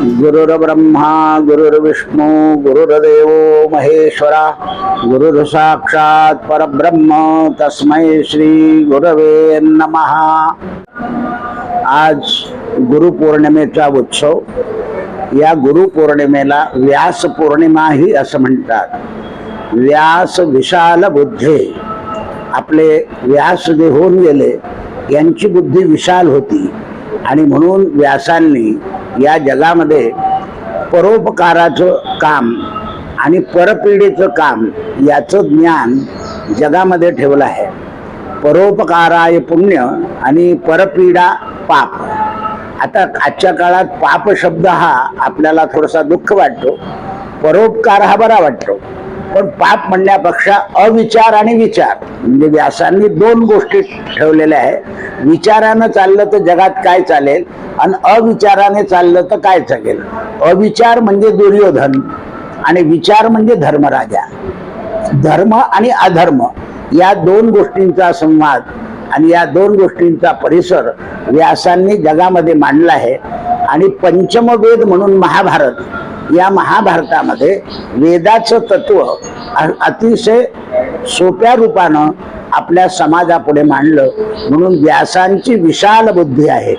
गुरुर्ब्रह्मा गुरुर्विष्णू गुरुर्देव महेश्वरा गुरु साक्षात परब्रह्म तस्मै श्री गुरवे नमहा आज गुरुपौर्णिमेचा उत्सव. या गुरुपौर्णिमेला व्यास पौर्णिमाही असं म्हणतात. व्यास विशाल बुद्धे. आपले व्यास जे होऊन गेले. यांची बुद्धी विशाल होती. आणि म्हणून व्यासांनी या जगामध्ये परोपकाराचं काम आणि परपीडेचं काम याचं ज्ञान जगामध्ये ठेवलं आहे. परोपकाराय पुण्य आणि परपीडा पाप. आता आजच्या काळात पाप शब्द हा आपल्याला थोडासा दुःख वाटतो. परोपकार हा बरा वाटतो. पण पाप म्हणण्यापेक्षा अविचार आणि विचार. म्हणजे व्यासांनी दोन गोष्टी ठेवलेल्या आहे विचारानं चाललं तर जगात काय चालेल आणि अविचाराने चाललं तर काय चालेल? अविचार म्हणजे दुर्योधन आणि विचार म्हणजे धर्मराजा. धर्म आणि अधर्म या दोन गोष्टींचा संवाद आणि या दोन गोष्टींचा परिसर व्यासांनी जगामध्ये मांडला आहे. आणि पंचमवेद म्हणून महाभारत या महाभारतामध्ये वेदाचं तत्व अतिशय सोप्या रूपानं आपल्या समाजापुढे मांडलं. म्हणून व्यासांची विशाल बुद्धी आहे.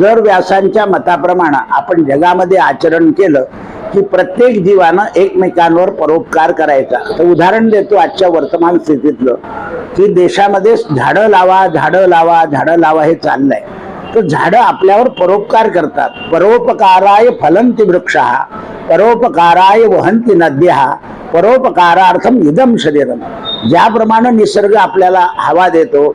जर व्यासांच्या मताप्रमाणे आपण जगामध्ये आचरण केलं की प्रत्येक जीवानं एकमेकांवर परोपकार करायचा. तर उदाहरण देतो आजच्या वर्तमान स्थितीतलं की देशामध्ये झाडं लावा झाडं लावा झाडं लावा हे चाललंय. तर झाडं आपल्यावर परोपकार करतात. परोपकाराय फलंती वृक्ष परोपकाराय वहंती नद्या परोपकारार्थम इदम शरीरम. ज्याप्रमाणे निसर्ग आपल्याला हवा देतो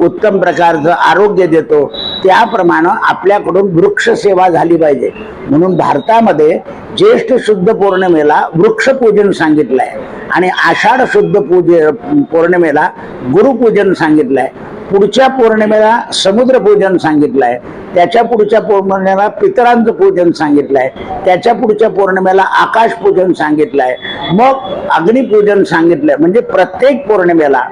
उत्तम प्रकारचं आरोग्य देतो त्याप्रमाणे आपल्याकडून वृक्ष सेवा झाली पाहिजे. म्हणून भारतामध्ये ज्येष्ठ शुद्ध पौर्णिमेला वृक्षपूजन सांगितलं आहे आणि आषाढ शुद्ध पूजे पौर्णिमेला गुरुपूजन सांगितलं आहे पुढच्या पौर्णिमेला समुद्रपूजन सांगितलंय. त्याच्या पुढच्या पौर्णिमेला पितरांचं पूजन सांगितलंय. त्याच्या पुढच्या पौर्णिमेला आकाश पूजन सांगितलंय. मग अग्निपूजन सांगितलंय. म्हणजे प्रत्येक पौर्णिमेला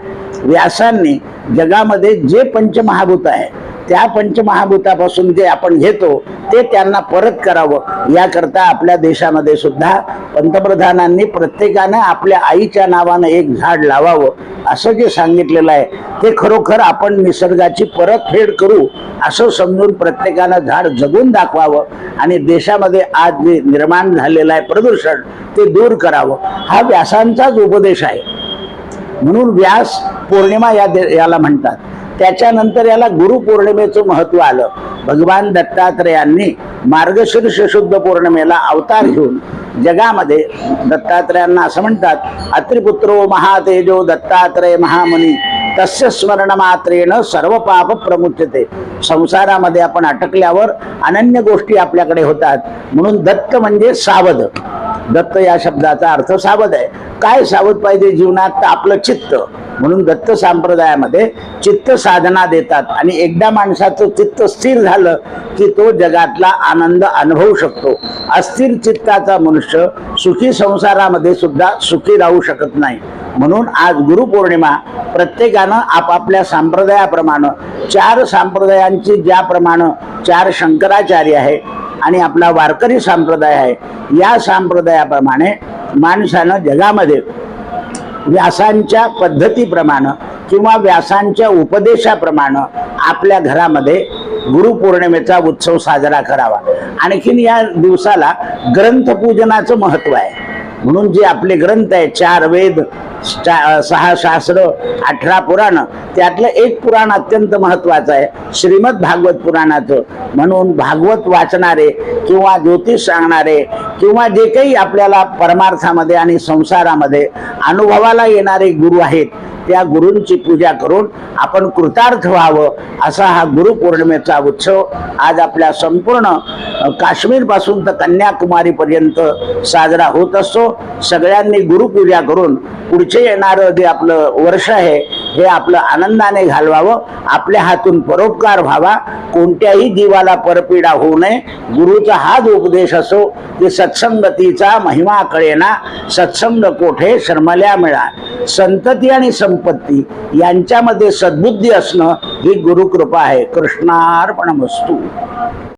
व्यासांनी जगामध्ये जे पंचमहाभूत आहे त्या पंचमहाभूतापासून जे आपण घेतो ते त्यांना परत करावं. याकरता आपल्या देशामध्ये सुद्धा पंतप्रधानांनी प्रत्येकानं आपल्या आईच्या नावानं एक झाड लावावं. असं जे सांगितलेलं आहे ते खरोखर आपण निसर्गाची परतफेड करू असं समजून प्रत्येकानं झाड जगून दाखवावं आणि देशामध्ये आज जे निर्माण झालेलं आहे प्रदूषण ते दूर करावं. हा व्यासांचाच उपदेश आहे. म्हणून व्यास पौर्णिमा या दे- याला म्हणतात. त्याच्यानंतर याला गुरुपौर्णिमेचं महत्त्व आलं. भगवान दत्तात्रयांनी मार्गशीर्ष शुद्ध पौर्णिमेला अवतार घेऊन जगामध्ये दत्तात्रयांना असं म्हणतात अत्रिपुत्रो महातेजो दत्तात्रय महामुनी तस्य स्मरण मात्रेनं सर्व पाप प्रमुचते संसारामध्ये आपण अटकल्यावर अनन्य गोष्टी आपल्याकडे होतात. म्हणून दत्त म्हणजे सावध. दत्त या शब्दाचा अर्थ सावध आहे. काय सावध पाहिजे जीवनात? तर आपलं चित्त. म्हणून दत्त संप्रदायामध्ये चित्त साधना देतात. आणि एकदा माणसाचं चित्त स्थिर झालं की तो जगातला आनंद अनुभवू शकतो. अस्थिर चित्ताचा मनुष्य सुखी संसारामध्ये सुद्धा सुखी राहू शकत नाही. म्हणून आज गुरुपौर्णिमा प्रत्येकानं आपापल्या संप्रदायाप्रमाणे चार संप्रदायांची ज्याप्रमाणे चार शंकराचार्य आहे आणि आपला वारकरी संप्रदाय आहे. या संप्रदायाप्रमाणे माणसानं जगामध्ये व्यासांच्या पद्धतीप्रमाणे किंवा व्यासांच्या उपदेशाप्रमाणे आपल्या घरामध्ये गुरुपौर्णिमेचा उत्सव साजरा करावा. आणखीन या दिवसाला ग्रंथपूजनाचं महत्त्व आहे. म्हणून जे आपले ग्रंथ आहे चार वेद सहा शास्त्र अठरा पुराण त्यातलं एक पुराण अत्यंत महत्वाचं आहे श्रीमद भागवत पुराणाचं. म्हणून भागवत वाचणारे किंवा ज्योतिष सांगणारे किंवा जे काही आपल्याला परमार्थामध्ये आणि संसारामध्ये अनुभवाला येणारे गुरु आहेत त्या गुरूंची पूजा करून आपण कृतार्थ व्हावं असा हा गुरुपौर्णिमेचा उत्सव आज आपल्या संपूर्ण काश्मीरपासून तर कन्याकुमारी पर्यंत साजरा होत असतो. सगळ्यांनी गुरुपूजा करून पुढचे येणारं जे आपलं वर्ष आहे हे आपलं आनंदाने घालवावं. आपल्या हातून परोपकार व्हावा. कोणत्याही जीवाला परपीडा होऊ नये. गुरुचा हाच उपदेश असो की सत्संगतीचा महिमा कळेना. सत्संग कोठे? शर्मल्या मिळा. संतती आणि संपत्ती यांच्यामध्ये सद्बुद्धी असणं ही गुरुकृपा आहे. कृष्णार्पण वस्तू